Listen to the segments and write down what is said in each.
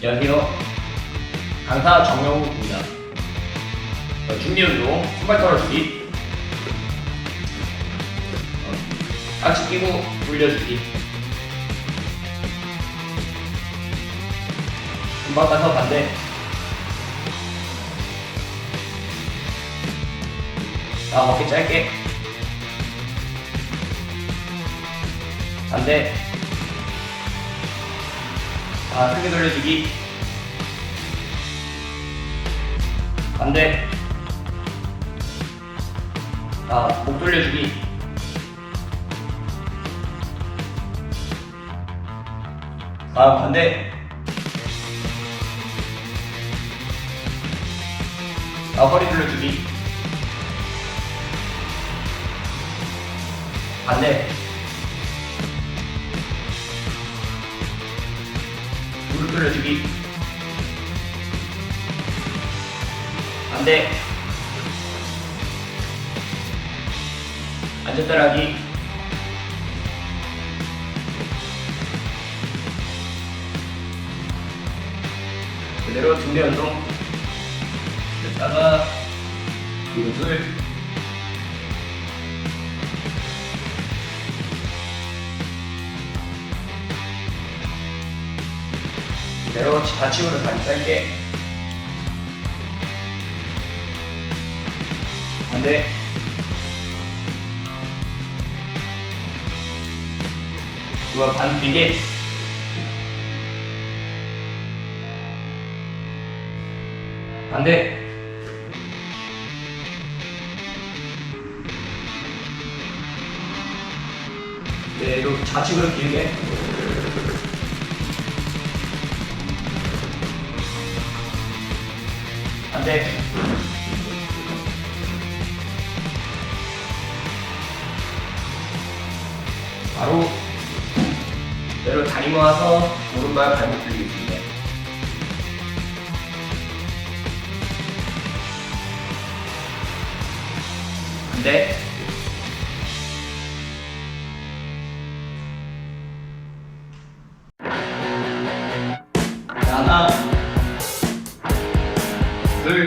안녕하세요. 강사 정영욱입니다. 어, 준비 운동, 손발 털어주기, 어, 깍지 끼고 돌려주기. 금방 가서 반대. 나 어깨 짧게. 반대. 아, 크게 돌려주기. 반대. 아, 목 돌려주기. 아, 반대. 아, 허리 돌려주기. 반대. 돌려주기. 반대. 앉았다라기. 그대로 등대 운동. 됐다가 둘. 그대로 좌측으로 다리 짧게. 반대. 이거 반 비게. 반대. 네, 이거 좌측으로 길게. 반대. 바로 내로 다리 모아서 오른발 발목 들리겠습니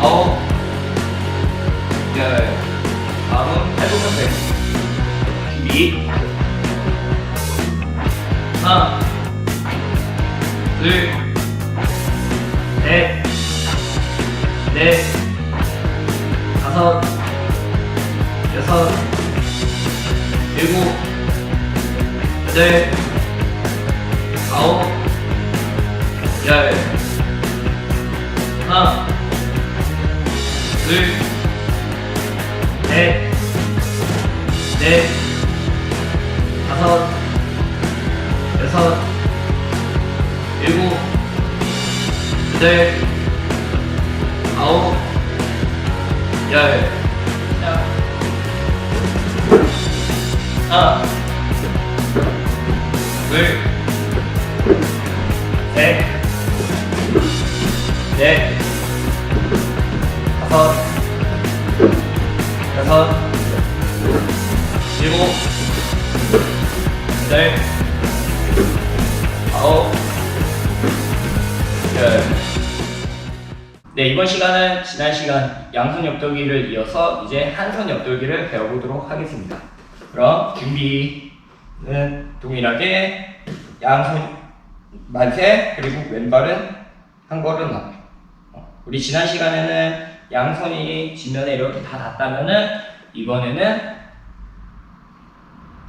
아홉, 열. 다음은 팔굽혀 펴기. 준비. 하나, 둘, 셋, 넷, 다섯, 여섯, 일곱, 여덟, 아홉, 열. 둘, 셋, 넷, 다섯, 여섯, 일곱, 여덟, 아홉, 열. 자. 하나, 둘, 셋, 넷, 다섯, 여섯, 일곱, 여덟, 아홉, 열. 네, 이번 시간은 지난 시간 양손 옆돌기를 이어서 이제 한손 옆돌기를 배워보도록 하겠습니다. 그럼 준비는 동일하게 양손 만세 그리고 왼발은 한 걸음 앞. 어, 우리 지난 시간에는 양손이 지면에 이렇게 다 닿다면은 이번에는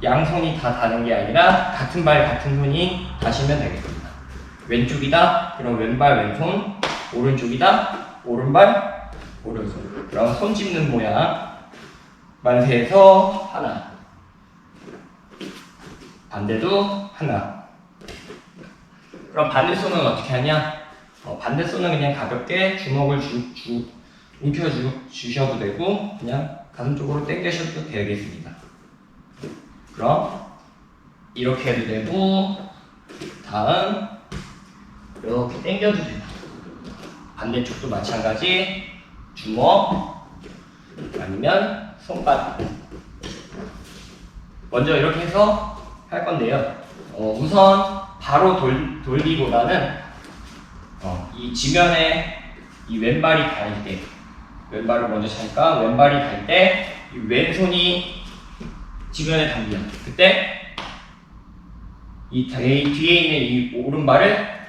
양손이 다 닿는 게 아니라 같은 발 같은 손이 닿으면 되겠습니다. 왼쪽이다. 그럼 왼발 왼손. 오른쪽이다. 오른발 오른손. 그럼 손 짚는 모양. 만세에서 하나, 반대도 하나. 그럼 반대 손은 어떻게 하냐? 어, 반대 손은 그냥 가볍게 주먹을 주, 주, 움켜 주, 주셔도 되고 그냥 가슴 쪽으로 당겨셔도 되겠습니다. 그럼 이렇게 해도 되고 다음 이렇게 당겨도 됩니다. 반대쪽도 마찬가지 주먹 아니면 손바닥 먼저 이렇게 해서 할 건데요. 어, 우선 바로 돌, 돌기보다는 어, 이 지면에 이 왼발이 닿을 때 왼발을 먼저 차니까 왼발이 닿을 때이 왼손이 지면에 닿으면 그때 이 뒤에 있는 이 오른발을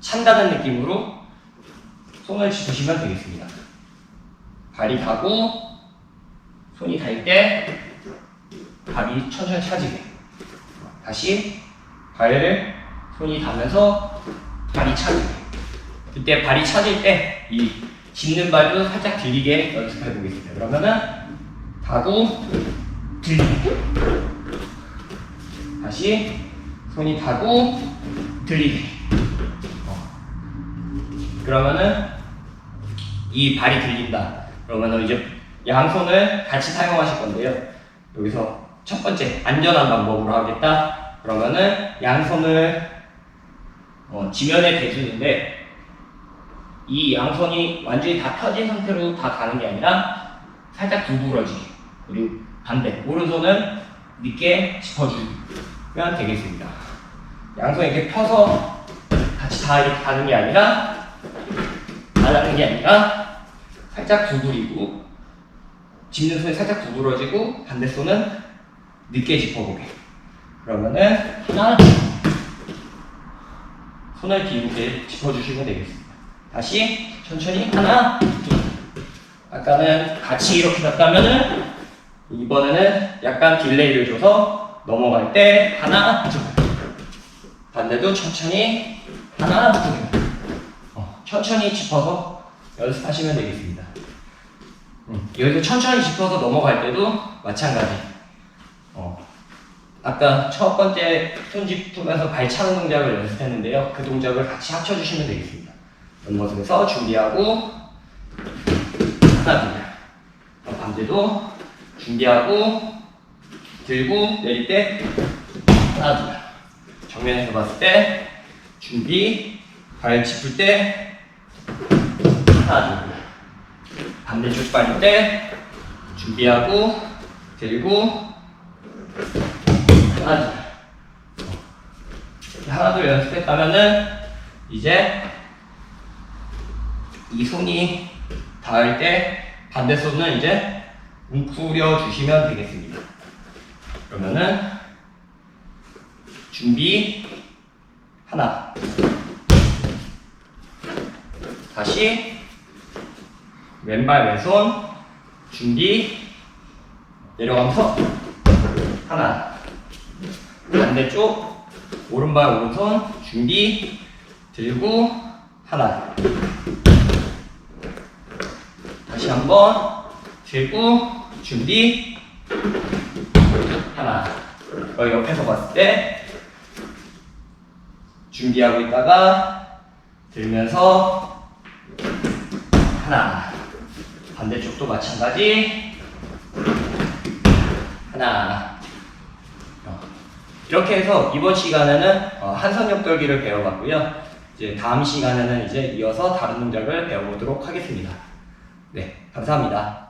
찬다는 느낌으로 손을 짚으시면 되겠습니다. 발이 가고 손이 닿을 때 발이 천천히 차지게. 다시 발을 손이 닿으면서 발이 차지게. 그때 발이 차질 때이 짚는 발도 살짝 들리게 연습해 보겠습니다. 그러면은 닿고 들리게 다시 손이 닿고 들리게 어. 그러면은 이 발이 들린다. 그러면은 이제 양손을 같이 사용하실 건데요. 여기서 첫 번째 안전한 방법으로 하겠다. 그러면은 양손을 어, 지면에 대주는데 이 양손이 완전히 다 펴진 상태로 다 가는 게 아니라 살짝 구부러지게 그리고 반대 오른손은 늦게 짚어주면 되겠습니다. 양손 이렇게 펴서 같이 다 이렇게 가는 게 아니라 나가는 게 아니라 살짝 구부리고 짚는 손이 살짝 구부러지고 반대 손은 늦게 짚어보게. 그러면은 하나 손을 뒤로 짚어주시면 되겠습니다 다시 천천히 하나 둘 아까는 같이 이렇게 갔다면은 이번에는 약간 딜레이를 줘서 넘어갈 때 하나 둘 반대도 천천히 하나 둘 어, 천천히 짚어서 연습하시면 되겠습니다. 음, 여기서 천천히 짚어서 넘어갈 때도 마찬가지. 어, 아까 첫 번째 손 짚으면서 발 차는 동작을 연습했는데요. 그 동작을 같이 합쳐주시면 되겠습니다. 연모습에서 준비하고 하나 둘. 어, 반대도 준비하고 들고 내릴 때 하나 둘. 정면에서 봤을 때 준비 발 짚을 때 하나 둘 반대쪽 발릴 때 준비하고 들고 하나 둘 하나 둘 연습했다면은 이제 이 손이 닿을 때 반대 손은 이제 웅크려 주시면 되겠습니다. 그러면은 준비 하나. 다시 왼발 왼손 준비 내려가면서 하나. 반대쪽 오른발 오른손 준비 들고 하나 한번 들고 준비. 하나 여기 옆에서 봤을 때 준비하고 있다가 들면서 하나 반대쪽도 마찬가지. 하나 어, 이렇게 해서 이번 시간에는 어, 한선역 돌기를 배워봤고요. 이제 다음 시간에는 이제 이어서 다른 동작을 배워보도록 하겠습니다. 네 감사합니다